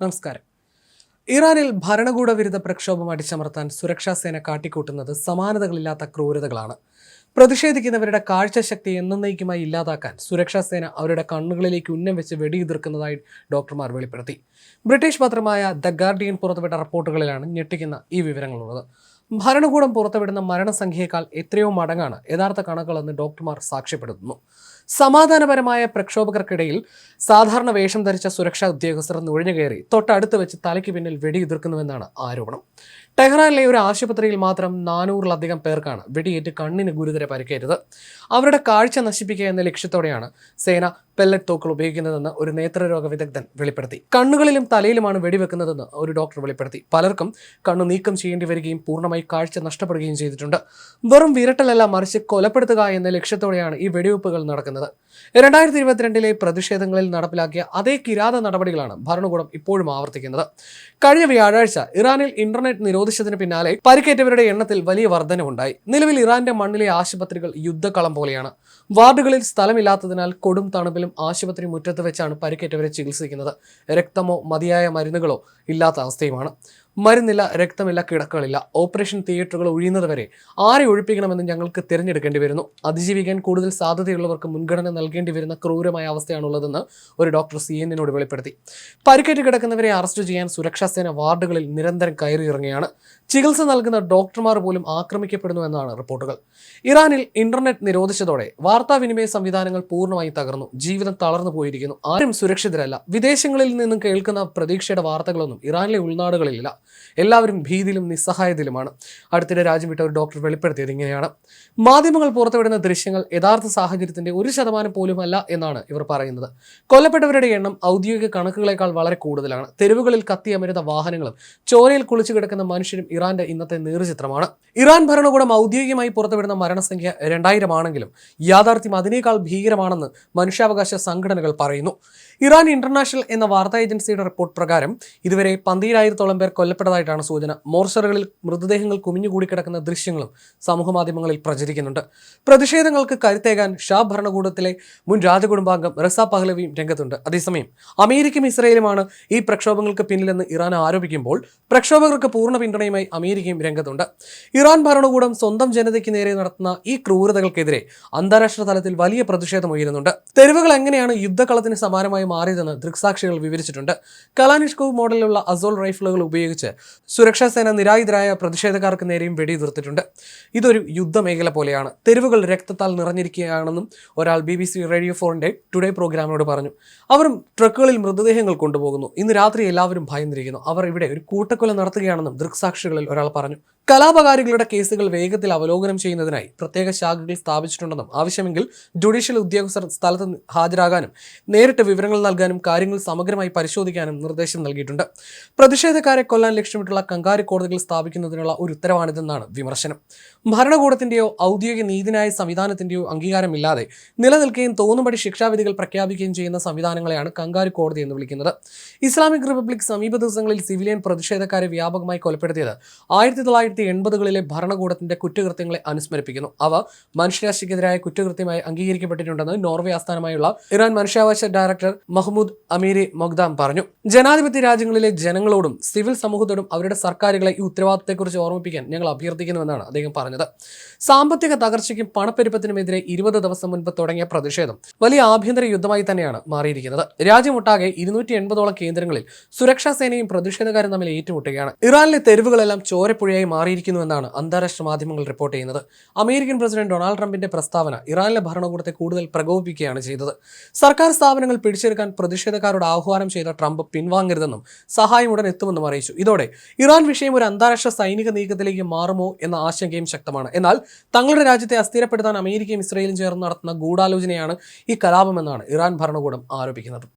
നമസ്കാരം. ഇറാനിൽ ഭരണകൂട വിരുദ്ധ പ്രക്ഷോഭം അടിച്ചമർത്താൻ സുരക്ഷാ സേന കാട്ടിക്കൂട്ടുന്നത് സമാനതകളില്ലാത്ത ക്രൂരതകളാണ്. പ്രതിഷേധിക്കുന്നവരുടെ കാഴ്ചശക്തി എന്നേക്കുമായി ഇല്ലാതാക്കാൻ സുരക്ഷാ സേന അവരുടെ കണ്ണുകളിലേക്ക് ഉന്നം വെച്ച് വെടിയുതിർക്കുന്നതായി ഡോക്ടർമാർ വെളിപ്പെടുത്തി. ബ്രിട്ടീഷ് പത്രമായ ദ ഗാർഡിയൻ പുറത്തുവിട്ട റിപ്പോർട്ടുകളിലാണ് ഞെട്ടിക്കുന്ന ഈ വിവരങ്ങളുള്ളത്. ഭരണകൂടം പുറത്തുവിടുന്ന മരണസംഖ്യയേക്കാൾ എത്രയോ മടങ്ങാണ് യഥാർത്ഥ കണക്കുകളെന്ന് ഡോക്ടർമാർ സാക്ഷ്യപ്പെടുത്തുന്നു. സമാധാനപരമായ പ്രക്ഷോഭകർക്കിടയിൽ സാധാരണ വേഷം ധരിച്ച സുരക്ഷാ ഉദ്യോഗസ്ഥർ നുഴഞ്ഞുകയറി തൊട്ടടുത്ത് വെച്ച് തലയ്ക്ക് പിന്നിൽ വെടിയുതിർക്കുന്നുവെന്നാണ് ആരോപണം. ടെഹ്റാനിലെ ഒരു ആശുപത്രിയിൽ മാത്രം നാനൂറിലധികം പേർക്കാണ് വെടിയേറ്റ് കണ്ണിന് ഗുരുതര പരിക്കേറ്റത്. അവരുടെ കാഴ്ച നശിപ്പിക്കുക എന്ന ലക്ഷ്യത്തോടെയാണ് സേന പെല്ലറ്റ് തോക്കുകൾ ഉപയോഗിക്കുന്നതെന്ന് ഒരു നേത്രരോഗ വിദഗ്ധൻ വെളിപ്പെടുത്തി. കണ്ണുകളിലും തലയിലുമാണ് വെടിവെക്കുന്നതെന്ന് ഒരു ഡോക്ടർ വെളിപ്പെടുത്തി. പലർക്കും കണ്ണു നീക്കം ചെയ്യേണ്ടി വരികയും പൂർണമായി കാഴ്ച നഷ്ടപ്പെടുകയും ചെയ്തിട്ടുണ്ട്. വെറും വിരട്ടലല്ല മറിച്ച് കൊലപ്പെടുത്തുക എന്ന ലക്ഷ്യത്തോടെയാണ് ഈ വെടിവെപ്പുകൾ നടക്കുന്നത്. രണ്ടായിരത്തി ഇരുപത്തിരണ്ടിലെ പ്രതിഷേധങ്ങളിൽ നടപ്പിലാക്കിയ അതേ കിരാത നടപടികളാണ് ഭരണകൂടം ഇപ്പോഴും ആവർത്തിക്കുന്നത്. കഴിഞ്ഞ വ്യാഴാഴ്ച ഇറാനിൽ ഇന്റർനെറ്റ് നിരോധിച്ചതിന് പിന്നാലെ പരിക്കേറ്റവരുടെ എണ്ണത്തിൽ വലിയ വർധനവുണ്ടായി. നിലവിൽ ഇറാന്റെ മണ്ണിലെ ആശുപത്രികൾ യുദ്ധക്കളം പോലെയാണ്. വാർഡുകളിൽ സ്ഥലമില്ലാത്തതിനാൽ കൊടും തണുപ്പിലും ആശുപത്രി മുറ്റത്ത് വെച്ചാണ് പരിക്കേറ്റവരെ ചികിത്സിക്കുന്നത്. രക്തമോ മതിയായ മരുന്നുകളോ ഇല്ലാത്ത അവസ്ഥയുമാണ്. മരുന്നില്ല രക്തമില്ല കിടക്കകളില്ല. ഓപ്പറേഷൻ തിയേറ്ററുകൾ ഒഴിയുന്നതുവരെ ആരെ ഒഴിപ്പിക്കണമെന്ന് ഞങ്ങൾക്ക് തിരഞ്ഞെടുക്കേണ്ടി വരുന്നു. അതിജീവിക്കാൻ കൂടുതൽ സാധ്യതയുള്ളവർക്ക് മുൻഗണന നൽകേണ്ടി വരുന്ന ക്രൂരമായ അവസ്ഥയാണുള്ളതെന്ന് ഒരു ഡോക്ടർ സി എന്നിനോട് വെളിപ്പെടുത്തി. പരിക്കേറ്റ് കിടക്കുന്നവരെ അറസ്റ്റ് ചെയ്യാൻ സുരക്ഷാ സേന വാർഡുകളിൽ നിരന്തരം കയറിയിറങ്ങിയാണ് ചികിത്സ നൽകുന്ന ഡോക്ടർമാർ പോലും ആക്രമിക്കപ്പെടുന്നു എന്നാണ് റിപ്പോർട്ടുകൾ. ഇറാനിൽ ഇന്റർനെറ്റ് നിരോധിച്ചതോടെ വാർത്താവിനിമയ സംവിധാനങ്ങൾ പൂർണമായി തകർന്നു. ജീവിതം തളർന്നു പോയിരിക്കുന്നു. ആരും സുരക്ഷിതരല്ല. വിദേശങ്ങളിൽ നിന്നും കേൾക്കുന്ന പ്രതീക്ഷയുടെ വാർത്തകളൊന്നും ഇറാനിലെ ഉൾനാടുകളിലില്ല. എല്ലാവരും ഭീതിയിലും നിസ്സഹായതയിലുമാണ്. അടുത്തിടെ രാജ്യം വിട്ട ഒരു ഡോക്ടർ വെളിപ്പെടുത്തിയത് ഇങ്ങനെയാണ്. മാധ്യമങ്ങൾ പുറത്തുവിടുന്ന ദൃശ്യങ്ങൾ യഥാർത്ഥ സാഹചര്യത്തിന്റെ ഒരു ശതമാനം പോലും അല്ല എന്നാണ് ഇവർ പറയുന്നത്. കൊല്ലപ്പെട്ടവരുടെ എണ്ണം ഔദ്യോഗിക കണക്കുകളേക്കാൾ വളരെ കൂടുതലാണ്. തെരുവുകളിൽ കത്തിയമരുന്ന വാഹനങ്ങളും ചോരയിൽ കുളിച്ചു കിടക്കുന്ന മനുഷ്യരും ഇറാന്റെ ഇന്നത്തെ നീർചിത്രമാണ്. ഇറാൻ ഭരണകൂടം ഔദ്യോഗികമായി പുറത്തുവിടുന്ന മരണസംഖ്യ രണ്ടായിരം ആണെങ്കിലും യാഥാർത്ഥ്യം അതിനേക്കാൾ ഭീകരമാണെന്ന് മനുഷ്യാവകാശ സംഘടനകൾ പറയുന്നു. ഇറാൻ ഇന്റർനാഷണൽ എന്ന വാർത്താ ഏജൻസിയുടെ റിപ്പോർട്ട് പ്രകാരം ഇതുവരെ പന്തിരായിരത്തോളം പേർ കൊല്ലപ്പെട്ടതായിട്ടാണ് സൂചന. മോർച്ചറുകളിൽ മൃതദേഹങ്ങൾ കുമിഞ്ഞുകൂടി കിടക്കുന്ന ദൃശ്യങ്ങളും സമൂഹമാധ്യമങ്ങളിൽ പ്രചരിക്കുന്നുണ്ട്. പ്രതിഷേധങ്ങൾക്ക് കരുത്തേകാൻ ഷാ ഭരണകൂടത്തിലെ മുൻ രാജകുടുംബാംഗം റസ പഹ്ലവിയും രംഗത്തുണ്ട്. അതേസമയം അമേരിക്കയും ഇസ്രയേലുമാണ് ഈ പ്രക്ഷോഭങ്ങൾക്ക് പിന്നിലെന്ന് ഇറാൻ ആരോപിക്കുമ്പോൾ പ്രക്ഷോഭകർക്ക് പൂർണ പിന്തുണയുമായി അമേരിക്കയും രംഗത്തുണ്ട്. ഇറാൻ ഭരണകൂടം സ്വന്തം ജനതയ്ക്ക് നേരെ നടത്തുന്ന ഈ ക്രൂരതകൾക്കെതിരെ അന്താരാഷ്ട്ര തലത്തിൽ വലിയ പ്രതിഷേധം ഉയരുന്നുണ്ട്. തെരുവുകൾ എങ്ങനെയാണ് യുദ്ധകളത്തിന് സമാനമായി മാറിയതെന്ന് ദൃക്സാക്ഷികൾ വിവരിച്ചിട്ടുണ്ട്. കലാനിഷ്കോവ് മോഡലിലുള്ള അസോൾ റൈഫിളുകൾ ഉപയോഗിച്ച് സുരക്ഷാ സേന നിരായുധരായ പ്രതിഷേധക്കാർക്ക് നേരെയും വെടിയുതിർത്തിട്ടുണ്ട്. ഇതൊരു യുദ്ധമേഖല പോലെയാണ്. തെരുവുകൾ രക്തത്താൽ നിറഞ്ഞിരിക്കുകയാണെന്നും ഒരാൾ ബി ബി സി റേഡിയോ ഫോറിന്റെ ടുഡേ പ്രോഗ്രാമിനോട് പറഞ്ഞു. അവരും ട്രക്കുകളിൽ മൃതദേഹങ്ങൾ കൊണ്ടുപോകുന്നു. ഇന്ന് രാത്രി എല്ലാവരും ഭയന്നിരിക്കുന്നു. അവർ ഇവിടെ ഒരു കൂട്ടക്കൊല നടത്തുകയാണെന്നും ദൃക്സാക്ഷികളിൽ ഒരാൾ പറഞ്ഞു. കലാപകാരികളുടെ കേസുകൾ വേഗത്തിൽ അവലോകനം ചെയ്യുന്നതിനായി പ്രത്യേക ശാഖകൾ സ്ഥാപിച്ചിട്ടുണ്ടെന്നും ആവശ്യമെങ്കിൽ ജുഡീഷ്യൽ ഉദ്യോഗസ്ഥർ സ്ഥലത്ത് ഹാജരാകാനും നേരിട്ട് വിവരങ്ങൾ നൽകാനും കാര്യങ്ങൾ സമഗ്രമായി പരിശോധിക്കാനും നിർദ്ദേശം നൽകിയിട്ടുണ്ട്. പ്രതിഷേധക്കാരെ കൊല്ലാൻ ലക്ഷ്യമിട്ടുള്ള കങ്കാരി കോടതികൾ സ്ഥാപിക്കുന്നതിനുള്ള ഒരു ഉത്തരവാണിതെന്നാണ് വിമർശനം. ഭരണകൂടത്തിന്റെയോ ഔദ്യോഗിക നീതിനായ സംവിധാനത്തിന്റെയോ അംഗീകാരമില്ലാതെ നിലനിൽക്കുകയും തോന്നുംപടി ശിക്ഷാവിധികൾ പ്രഖ്യാപിക്കുകയും ചെയ്യുന്ന സംവിധാനങ്ങളെയാണ് കങ്കാരി കോടതി എന്ന് വിളിക്കുന്നത്. ഇസ്ലാമിക് റിപ്പബ്ലിക് സമീപ ദിവസങ്ങളിൽ സിവിലിയൻ പ്രതിഷേധക്കാരെ വ്യാപകമായി കൊലപ്പെടുത്തിയത് ആയിരത്തി തൊള്ളായിരത്തി എൺപതുകളിലെ ഭരണകൂടത്തിന്റെ കുറ്റകൃത്യങ്ങളെ അനുസ്മരിപ്പിക്കുന്നു. അവ മനുഷ്യരാശിക്കെതിരായ കുറ്റകൃത്യമായി അംഗീകരിക്കപ്പെട്ടിട്ടുണ്ടെന്ന് നോർവേ ആസ്ഥാനമായുള്ള ഇറാൻ മനുഷ്യാവകാശ ഡയറക്ടർ മഹ്മൂദ് അമീരി മൊഗ്ദാം പറഞ്ഞു. ജനാധിപത്യ രാജ്യങ്ങളിലെ ജനങ്ങളോടും സിവിൽ സമൂഹത്തോടും അവരുടെ സർക്കാരുകളെ ഈ ഉത്തരവാദിത്തത്തെക്കുറിച്ച് ഓർമ്മിപ്പിക്കാൻ ഞങ്ങൾ അഭ്യർത്ഥിക്കുന്നുവെന്നാണ് അദ്ദേഹം പറഞ്ഞത്. സാമ്പത്തിക തകർച്ചയ്ക്കും പണപ്പെരുപ്പത്തിനുമെതിരെ ഇരുപത് ദിവസം മുൻപ് തുടങ്ങിയ പ്രതിഷേധം വലിയ ആഭ്യന്തര യുദ്ധമായി തന്നെയാണ് മാറിയിരിക്കുന്നത്. രാജ്യമൊട്ടാകെ ഇരുന്നൂറ്റി എൺപതോളം കേന്ദ്രങ്ങളിൽ സുരക്ഷാ സേനയും പ്രതിഷേധക്കാരും തമ്മിൽ ഏറ്റുമുട്ടുകയാണ്. ഇറാനിലെ തെരുവുകളെല്ലാം ചോരപ്പുഴയായി മാറിയിരിക്കുന്നുവെന്നാണ് അന്താരാഷ്ട്ര മാധ്യമങ്ങൾ റിപ്പോർട്ട് ചെയ്യുന്നത്. അമേരിക്കൻ പ്രസിഡന്റ് ഡൊണാൾഡ് ട്രംപിന്റെ പ്രസ്താവന ഇറാനിലെ ഭരണകൂടത്തെ കൂടുതൽ പ്രകോപിപ്പിക്കുകയാണ് ചെയ്തത്. സർക്കാർ സ്ഥാപനങ്ങൾ പിടിച്ചെടുക്കാൻ പ്രതിഷേധക്കാരോട് ആഹ്വാനം ചെയ്ത ട്രംപ് പിൻവാങ്ങരുതെന്നും സഹായം ഉടൻ എത്തുമെന്നും അറിയിച്ചു. ഇതോടെ ഇറാൻ വിഷയം ഒരു അന്താരാഷ്ട്ര സൈനിക നീക്കത്തിലേക്ക് മാറുമോ എന്ന ആശങ്കയും ശക്തമാണ്. എന്നാൽ തങ്ങളുടെ രാജ്യത്തെ അസ്ഥിരപ്പെടുത്താൻ അമേരിക്കയും ഇസ്രയേലും ചേർന്ന് നടത്തുന്ന ഗൂഢാലോചനയാണ് ഈ കലാപമെന്നാണ് ഇറാൻ ഭരണകൂടം ആരോപിക്കുന്നത്.